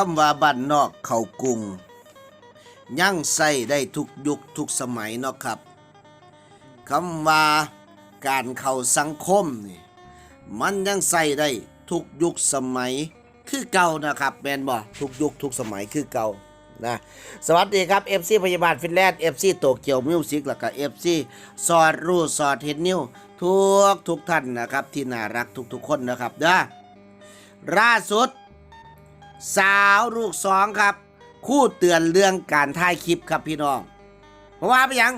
คำว่าบ้านนอกเขากรุงยังใส่ได้ทุกยุคทุกสมัยเนาะครับคำว่าการเข้าสังคมนี่มันยังใส่ได้ทุกยุคสมัยคือเก่านะครับแมนบ่ทุกยุคทุกสมัยคือเก่านะสวัสดีครับ FC พยาบาลฟินแลนด์ FC โตเกียวมิวสิกแล้วก็ FC สอดรูสอดเห็นนิ้วทุกทุกท่านนะครับที่น่ารักทุกๆคนนะครับเด้อล่าสุด สาวลูกสองครับ คู่เตือนเรื่องการถ่ายคลิปครับพี่น้อง เพราะว่าไปยัง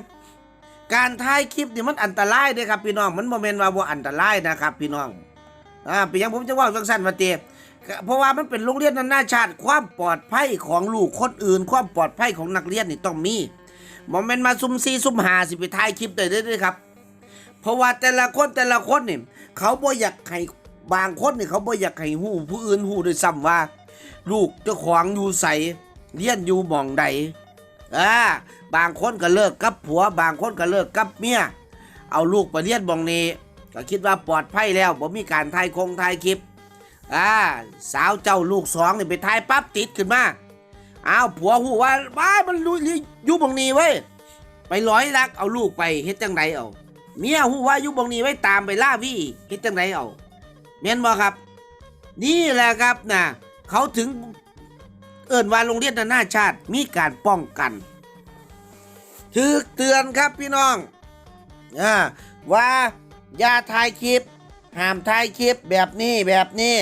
การถ่ายคลิปนี่มันอันตรายด้วยครับพี่น้อง มันโมเมนว่าบ่อันตรายนะครับ พี่น้อง อ่าเป็นหยังผมจะว่าสั้นๆว่าเตีเพราะว่ามันเป็นโรงเรียนนานาชาติ ความปลอดภัยของลูกคนอื่น ความปลอดภัยของนักเรียนนี่ต้องมีโมเมนต์มาซุ่มซีซุ่มหาสิไปถ่ายคลิปได้เด้อครับ เพราะว่าแต่ละคนแต่ละคนนี่เขาบ่อยากให้บางคนนี่เขาบ่อยากให้หูผู้อื่นหูด้วยซ้ำว่า ลูกเจ้าของอยู่ใสเลี้ยนอยู่หมองใดอ่าบางคนก็เลิกกับผัว บางคนก็เลิกกับเมียเอาลูกไปเลี้ยนหมองนี้ก็คิดว่าปลอดภัยแล้วบ่มีการถ่ายคงถ่ายคลิปอ่าสาวเจ้าลูกสองนี่ไปถ่ายปั๊บติดขึ้นมาอ้าวผัวหูว่าบ้ามันลุยอยู่หมองนี้ไว้ไปร้อยลักเอาลูกไปเฮ็ดจังไดเอาเมียหูว่าอยู่หมองนี้ไว้ตามไปล่าวี่เฮ็ดจังไดเอาแม่นบ่ครับ นี่แหละครับนะ เขาถึงเอิ่นว่าโรงเรียนนานาชาติมีการป้องกัน ถือเตือนครับพี่น้องอว่าอย่าถ่ายคลิป ห้ามถ่ายคลิปแบบนี้แบบนี้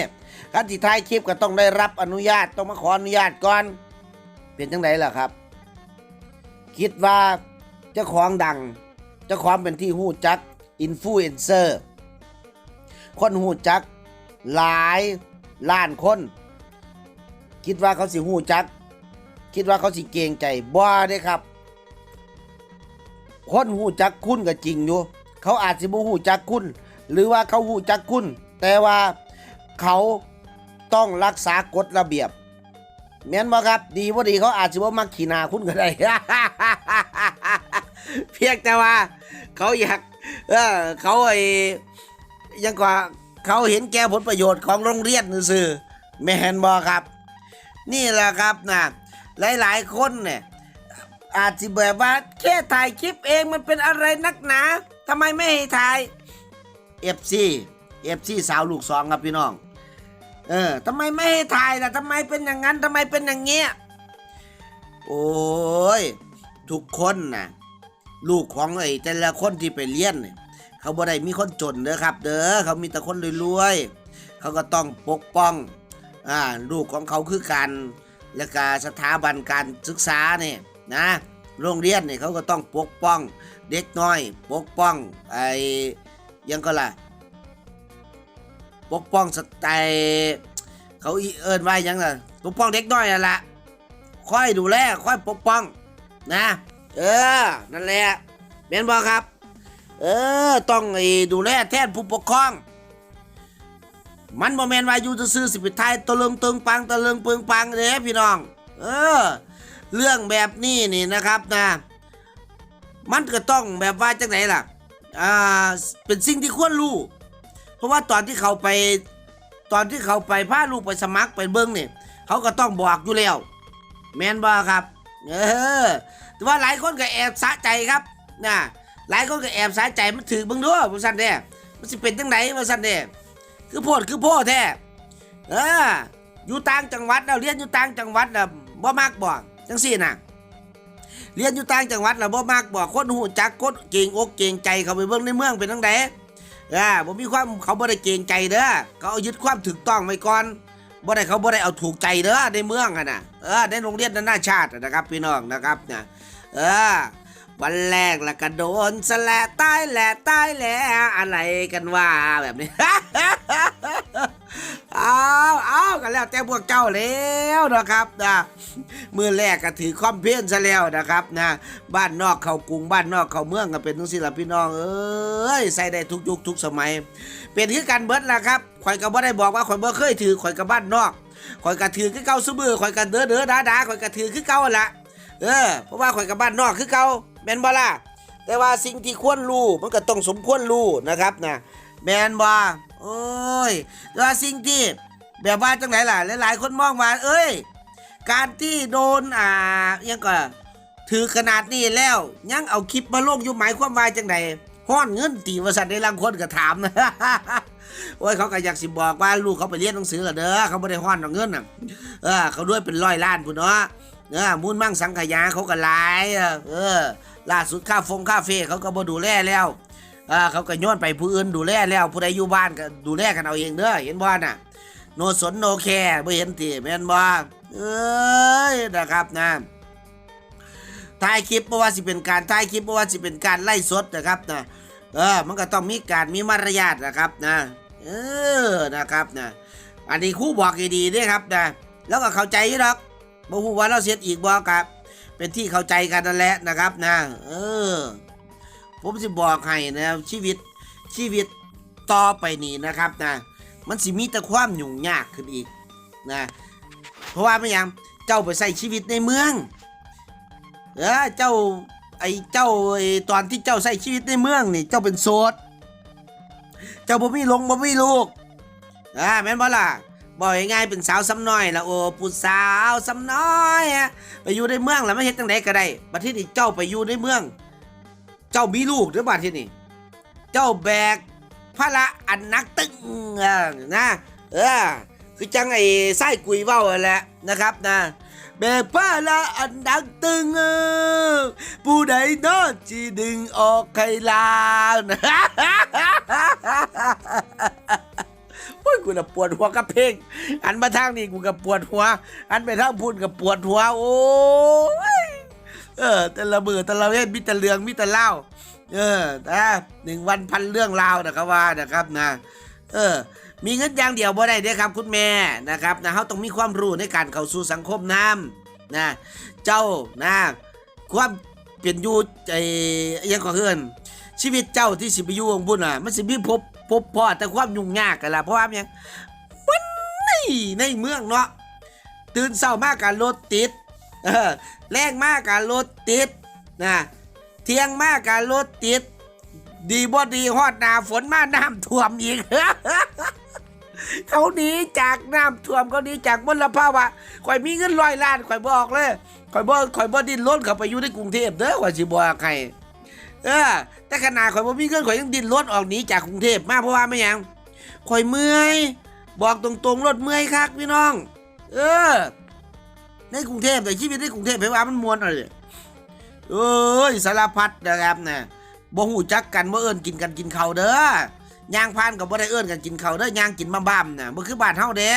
การที่ถ่ายคลิปก็ต้องได้รับอนุญาตต้องมาขออนุญาตก่อน เป็นจังไดล่ะครับ คิดว่าเจ้าของดังเจ้าของเป็นที่หู้จักอินฟลูเอนเซอร์คนหู้จักหลายล้านคน คิดว่าเขาสิหูจัก คิดว่าเขาสิเกรงใจบ่ได้ครับคนหูจักคุณก็จริงอยู่ เขาอาจสิบ่หูจักคุณ หรือว่าเขาหูจักคุณ แต่ว่าเขาต้องรักษากฎระเบียบแม่นบ่ครับ ดีบ่ดีเขาอาจสิบ่มักขี้หน้าคุณก็ได้ เพียงแต่ว่า เขาอยากเออเขาไอ้ยังกว่าเขาเห็นแก่ผลประโยชน์ของโรงเรียนซื่อแม่นบ่ครับ นี่แหละครับนะหลายๆคนเนี่ยอาจจะแบบว่าแค่ถ่ายคลิปเองมันเป็นอะไรนักหนาทำไมไม่ให้ถ่าย FC FC สาวลูกสองครับพี่น้อง เออทำไมไม่ให้ถ่ายล่ะทำไมเป็นอย่างนั้นทำไมเป็นอย่างเงี้ยโอ้ยทุกคนนะลูกของไอ้แต่ละคนที่ไปเรียนเนี่ยเขาบ่ได้มีคนจนเด้อครับ เด้อเขามีแต่คนรวยๆเขาก็ต้องปกป้อง อ่าลูกของเขาคือการและกาสถาบันการศึกษาเนี่ยนะโรงเรียนเนี่ยเขาก็ต้องปกป้องเด็กน้อย ปกป้องไอ้ยังก็ล่ะปกป้องสไตล์เขาอีเอินว่าหยังล่ะปกป้องเด็กน้อยนั่นแหละค่อยดูแลค่อยปกป้องนะ เออนั่นแหละเป็นบอครับ เออต้องไอ้ดูแลแทนผู้ปกครอง มันบ่แมนว่าอยู่จะซื้อสิไปทยตะลึงตึงปังตะลึงปึงปังเด้พี่น้อง เออ เรื่องแบบนี้นี่นะครับนะ มันก็ต้องแบบว่าจังไหนล่ะอ่าเป็นสิ่งที่ควรรู้ เพราะว่าตอนที่เขาไปตอนที่เขาไปพาลูกไปสมัครไปเบิ้งเนี่ยเขาก็ต้องบอกอยู่แล้วแมนบ่ครับ เออแต่ว่าหลายคนก็แอบสะใจครับนะหลายคนก็แอบสะใจมันถือเบิ่งด้วยว่าซั่นเด้มันสิเป็นจังไดว่าซั่นเด้ คือโพดคือโพดแท้เอออยู่ต่างจังหวัดเราเรียนอยู่ต่างจังหวัดน่ะบ่มักบ่จังซี่น่ะ เรียนอยู่ต่างจังหวัดน่ะบ่มักบ่คนหูจักคนเก่งอกเก่งใจเขาไปเบิ่งในเมืองเป็นจังไดอ่าบ่มีความเขาบ่ได้เก่งใจเด้อเขาเอายึดความถูกต้องไว้ก่อนบ่ได้เขาบ่ได้เอาถูกใจเด้อในเมืองอะน่ะเออในโรงเรียนนานาชาตินะครับพี่น้องนะครับเนี่ยเออ วันแรกละก็โดนสและตายแหละตายแหละอะไรกันว่าแบบนี้ เอาเอากันแล้วแต่พวกเจ้าแล้วนะครับนะมือแรกก็ถือคอมเพลนซะแล้วนะครับนะบ้านนอกเขากรุงบ้านนอกเขาเมืองก็เป็นทั้งสิละพี่น้องเอ้ยใส่ได้ทุกยุคทุกสมัย เป็นคือกันเบิดละครับข่อยก็บ่ได้บอกว่าข่อยบ่เคยถือข่อยกับบ้านนอกข่อยก็ถือคือเก่าซุมือข่อยก็เด้อเด้อดาดาข่อยก็ถือคือเก่าละเออเพราะว่าข่อยกับบ้านนอกคือเก่า แมนบ่ล่ะแต่ว่าสิ่งที่ควรรู้มันก็ต้องสมควรรู้นะครับนะแมนบ่โอ้ยแต่ว่าสิ่งที่แบบว่าจังไหนล่ะหลายๆคนมองว่า เอ้ย การที่โดนอ่ายังก็ถือขนาดนี้แล้ว ยังเอาคลิปมาลงอยู่หมายความว่าจังไดห้อนเงินตีวสันในลังคนก็ถามนะโอ้ยเขาก็อยากสิบอกว่าลูกเขาไปเรียนหนังสือเหรอเด้อเขาไม่ได้ห้อนเอาเงินน่ะเออเขาด้วยเป็นร้อยล้านพุ่นเนาะ เออมูลมั่งสังขยาเขาก็หลายเออล่าสุดค่าฟงค่าเฟ่เขาก็บ่ดูแลแล้วเออเขาก็ย้อนไปผู้อื่นดูแลแล้วผู้ใดอยู่บ้านก็ดูแลกันเอาเองเด้อเห็นบ่น่ะ โนสนโนแคร์บ่เห็นติแม่นบ่เอ้ยนะครับนะถ่ายคลิปบ่ว่าสิเป็นการถ่ายคลิปบ่ว่าสิเป็นการไล่สดนะครับนะเออ มันก็ต้องมีการมีมารยาทนะครับนะ เออนะครับนะ อันนี้ครู่บอกดีเด้วยครับนะ แล้วก็เข้าใจอยู่หรอก บ่ฮู้ว่าเราเสียอีกบ่ครับ เป็นที่เข้าใจกันนั่นแหละนะครับนะเออ ผมสิบอกให้นะชีวิตชีวิตต่อไปนี้นะครับนะมันสิมีแต่ความยุ่งยากขึ้นอีกนะเพราะว่าไม่ยังเจ้าไปใส่ชีวิตในเมืองเออเจ้าไอ้เจ้าไอ้ตอนที่เจ้าใส่ชีวิตในเมืองนี่เจ้าเป็นโสด เจ้าบ่มีลงบ่มีลูกอ่าแม่นบ่ล่ะ บอกง่ายๆเป็นสาวซ้ำน้อยละโอ้ผู้สาวซ้ำน้อยอะไปอยู่ในเมืองแล้วไม่เฮ็ดจังไดก็ได้บัดที่นี่เจ้าไปอยู่ในเมือง เจ้ามีลูกหรือบัดที่นี่เจ้าแบกพระละอันนักตึงนะเออคือจังไอ้ไส้กุยเว้าแหละนะครับนะแบกพระอันนักตึง ผู้ใดโนอจีดึงออกใครลาวนะ โอ้ยกูน่ะปวดหัวกับเพลงอันมาทางนี้กูกับปวดหัว อันไปทางพูนกับปวดหัว โอ้ยเออแต่ละมือแต่ละเวทมีแต่เรื่องมีแต่เล่า เออนะหนึ่งวันพันเรื่องราวนะครับว่านะครับนะ เออ มีเงินอย่างเดียวบ่ได้เด้ครับ คุณแม่นะครับนะเขาต้องมีความรู้ในการเข้าสู่สังคมน้ำนะ เจ้านะความเปลี่ยนอยู่ไอ้ยังก็เฮือน ชีวิตเจ้าที่สิไปอยู่ของบุญอะ มันสิมีพบพบพ่อแต่ความยุ่งยากกันละเพราะว่ามันหยังมันนี่ในเมืองเนาะตื่นเช้ามากการรถติดเออแรงมากการรถติดนะเที่ยงมากการรถติด ดีบ่ดีฮอดหนาฝนมาน้ำท่วมอีกเขาหนีจากน้ำท่วมเขาหนีจากมลภาวะข่อยมีเงินร้อยล้านข่อยบอกเลยข่อยบ่ข่อยบ่ดิ้นรนเข้าไปอยู่ในกรุงเทพเด้อข่อยสิบอกใคร เออ แต่ขนาดข่อยบ่มีเงินข่อยยังดิ้นรนออกหนีจากกรุงเทพมาเพราะว่าไม่หยังข่อยเมื่อย บอกตรงๆรถเมื่อยคักพี่น้อง เออ ในกรุงเทพแต่ชีวิตในกรุงเทพไปว่ามันมวนอะไรเอ้ยสารพัดนะครับนะบ่หูจักกันบ่เอิ้นกินกันกินเข้าเด้อย่างพานกับบ่ได้เอิ้นกันกินเข้าเด้อย่างกินบ้ามๆน่ะบ่คือบ้านเฮาเด้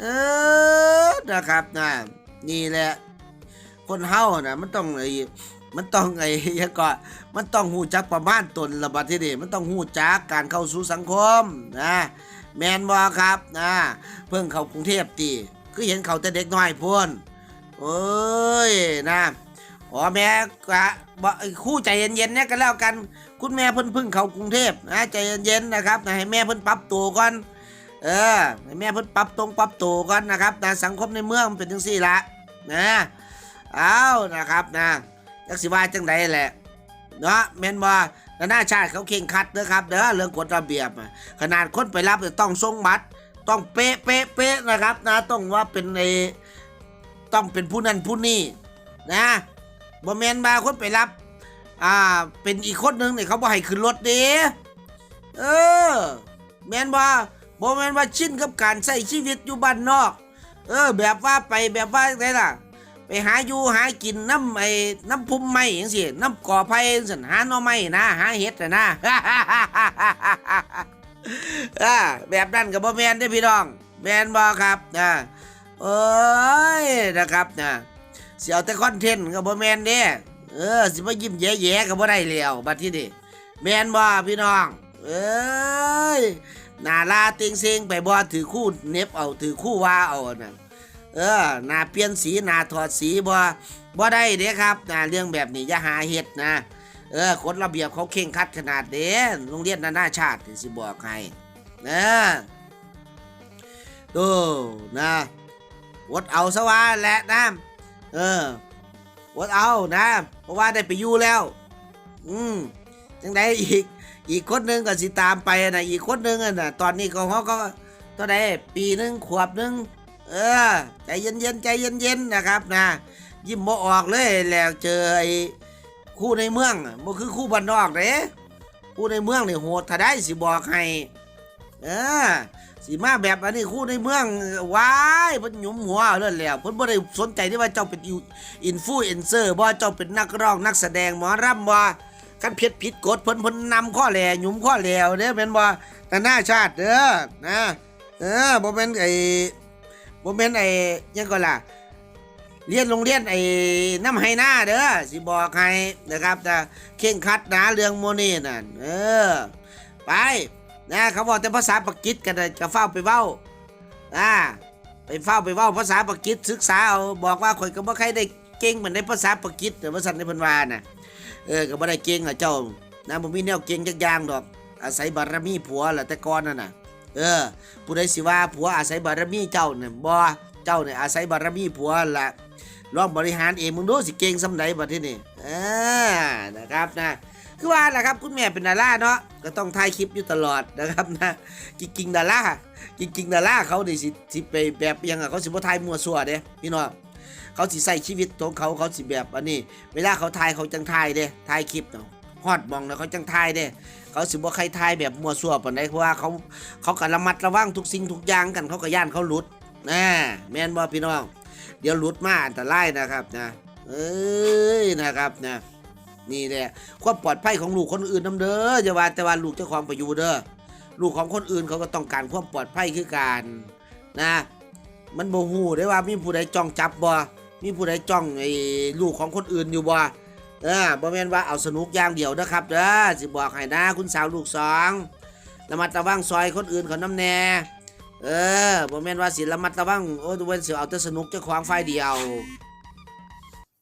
เออนะครับนะนี่แหละ คนเฮาน่ะมันต้องไอ้ มันต้องไอ้ยังก็มันต้องหูจักประมาณตนละบัดทีนี้มันต้องหูจักการเข้าสู่สังคมนะแมนบ่ครับนะเพิ่งเข้ากรุงเทพติคือเห็นเขาแต่เด็กน้อยพุ่นโอ้ยนะอ๋อแม่กะบอกคู่ใจเย็นๆเนี่ยกันแล้วกัน คุณแม่เพิ่นพึ่งเขากรุงเทพนะใจเย็นๆนะครับนะให้แม่เพิ่นปรับตัวก่อนเออให้แม่เพิ่นปรับตรงปรับตัวก่อนนะครับนะสังคมในเมืองมันเป็นจังซี่ละนะเอานะครับนะ จักสิว่าจังไดแหละเนาะแม่นบ่นานาชาติเขาเข่งคัดเด้อครับเด้อเรื่องกฎระเบียบ ขนาดคนไปรับเนี่ยต้องส่งบัตรต้องเป๊ะเป๊ะเป๊ะนะครับนะต้องว่าเป็นในต้องเป็นผู้นั้นผู้นี้นะบ่แมนมาคนไปรับ อ่าเป็นอีกคนหนึงเนี่ยเขาบ่ให้ขึ้นรถเด้เออแมนบ่บ่แมนว่าชินกับการใช้ชีวิตอยู่บ้านนอก เออ แบบว่าไปแบบว่าไงล่ะ ไปหาอยู่หากินน้ำไอ้น้ำพุ่มไม้จังซี่น้ำก่อไผ่จังซี่หาหน่อไม้นะหาเห็ดน่ะนะอ่าแบบนั้นก็บ่แมนเด้พี่น้อง แมนบ่ครับอ่าเอ้ยนะครับนะเสียวแต่คอนเทนต์ก็บ่แมนเด้เออสิมายิ้มแย่ๆก็บ่ได้แล้วบัดที่นี่แมนบ่พี่น้อง เอ้ยหน้าลาเต็งเซงไปบ่ถือคู่เน็บเอาถือคู่ว่าเอาน่ะ เออหน้าเปลี่ยนสีหน้าถอดสีบ่บ่ได้เด้ครับนะเรื่องแบบนี้อย่าหาเฮ็ดนะเออกฎระเบียบเขาเค่งคัดขนาดเด้โรงเรียนนานาชาติสิบอกให้นะดูนะวดเอาซะว่าแหละนะเออวดเอานะ เพราะว่าได้ไปอยู่แล้ว อืมจังไดอีกอีกคนหนึงก็สิตามไปนะอีกคนหนึงอะนะตอนนี้ก็เขาก็ตอนใดปีหนึงขวบหนึง เออ ใจเย็นๆใจเย็นๆนะครับนะ ยิ้มบ่ออกเลยแล้วเจอไอ้คู่ในเมืองอะบ่คือคู่บ้านนอกเด้คู่ในเมืองนี่โหดถ้าได้สิบอกให้เออสิมาแบบอันนี้คู่ในเมืองว้ายเพิ่นหยุมหัวเอาเลยแล้วเพิ่นบ่ได้สนใจที่ว่าเจ้าเป็นอินฟลูเอนเซอร์บ่เจ้าเป็นนักร้องนักแสดงหมอรำบ่กันผิดผิดกฎเพิ่นเพิ่นนำข้อแหล่หยุมข้อแหลวเด้อแม่นบ่แต่หน้าชาติเด้อนะเออบ่แม่นไอ้ บ่แม่นไอ้ยังก็ล่ะ เรียนโรงเรียนไอ้น้ำไห้หน้าเด้อสิบอกให้นะครับแต่เข่งคัดนะเรื่องโมนี่นั่นเออ ไปนะเขาบอกแต่ภาษาปากีสกันนะจะเฝ้าไปเว้าอ่าไปเฝ้าไปเว้าภาษาปากีสศึกษาเอาบอกว่าข่อยก็บ่ใครได้เก่งเหมือนในภาษาปากีสแต่ว่าสันในพันวาน่ะเออก็บ่ได้เก่งอะเจ้านะบ่มีแนวเก่งจักอย่างดอก อาศัยบารมีผัวแหละแต่ก่อนนั่นน่ะ เออ ผู้ใดสิว่าผัวอาศัยบารมีเจ้าเนี่ยบ่เจ้าเนี่ยอาศัยบารมีผัวละลองบริหารเองมึงดูสิเก่งสำไหนบัดที่นี่เออนะครับนะคือว่าแหะครับ คุณแม่เป็นดาราเนาะก็ต้องถ่ายคลิปอยู่ตลอดนะครับนะจริงๆดาราจริงๆดาราเขาดิสิสิไปแบบยังอะเขาสิบ่ถ่ายมัวซั่วเด้พี่น้องเขาสิใส่ชีวิตของเขาเขาสิแบบอันนี้ เวลาเขาถ่ายเขาจังถ่ายเด้ถ่ายคลิปเนาะ ฮอดมองแล้วเขาจังถ่ายเด้ เขาสิบ่ใครถ่ายแบบมัวซั่วปานใดเพราะว่าเขาเขาก็ระมัดระวังทุกสิ่งทุกอย่างกันเขาก็ย่านเขาหลุดนะแม่นบ่พี่น้อง เดี๋ยวหลุดมาอันตรายนะครับนะเอ้ยนะครับนะนี่แหละความปลอดภัยของลูกคนอื่นนํเด้ออย่าว่าแต่ว่าลูกเจ้าของไปอยู่เด้อลูกของคนอื่นเขาก็ต้องการความปลอดภัยคือกันนะ มันบ่ฮู้ได้ว่ามีผู้ใดจ้องจับบ่มีผู้ใดจ้องไอ้ลูกของคนอื่นอยู่บ่ เออบ่แม่นว่าเอาสนุกอย่างเดียวนะครับเด้อสิบอกให้นะคุณสาวลูกสองระมัดระวังซอยคนอื่นเขาน้ำแน่เออบ่แม่นว่าสิระมัดระวังโอ้ดูเว้นสิเอาแต่สนุกเจ้าของไฟเดียว